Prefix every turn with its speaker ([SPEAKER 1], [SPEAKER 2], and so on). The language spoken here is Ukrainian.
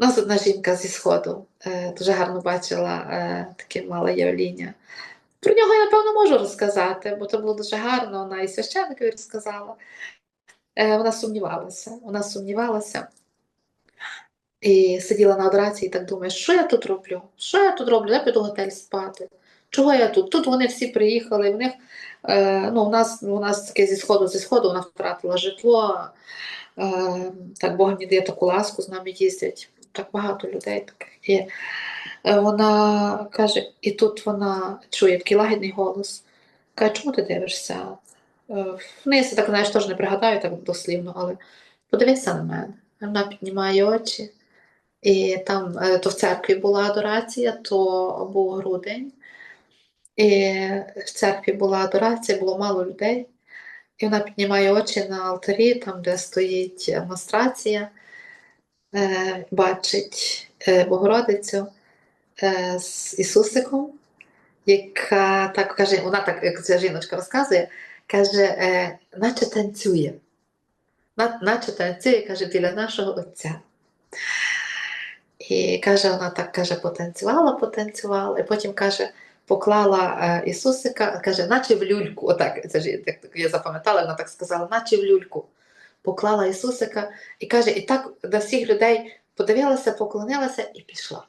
[SPEAKER 1] У нас одна жінка зі Сходу е, дуже гарно бачила е, таке мале явління. Про нього я, напевно, можу розказати, бо це було дуже гарно, вона і священникові розказала. Е, вона сумнівалася, вона сумнівалася і сиділа на адорації і так думає, що я тут роблю? Що я тут роблю? Я піду готель спати. Чого я тут? Тут вони всі приїхали, в них е, ну, у нас, у нас таке зі сходу, зі сходу вона втратила житло. Е, так Бог мені таку ласку, з нами їздять. Так багато людей таких. І е, вона каже, і тут вона чує такий лагідний голос. Каже, чому ти дивишся? Е, Вниз, я так знаєш, теж не пригадаю так дослівно, але подивися на мене. Вона піднімає очі. І там е, то в церкві була адорація, то був грудень. І в церкві була адорація, було мало людей. І вона піднімає очі на алтарі, там, де стоїть монстрація, бачить е, Богородицю е, з Ісусиком, яка так каже, вона так, як ця жіночка розказує, каже, е, наче танцює. Наче танцює, каже, біля нашого Отця. І каже, вона так каже, потанцювала, потанцювала, і потім каже, поклала е, Ісусика, каже, наче в люльку. Отак, це ж як я запам'ятала, вона так сказала, наче в люльку. Поклала Ісусика і каже, і так до всіх людей подивилася, поклонилася і пішла.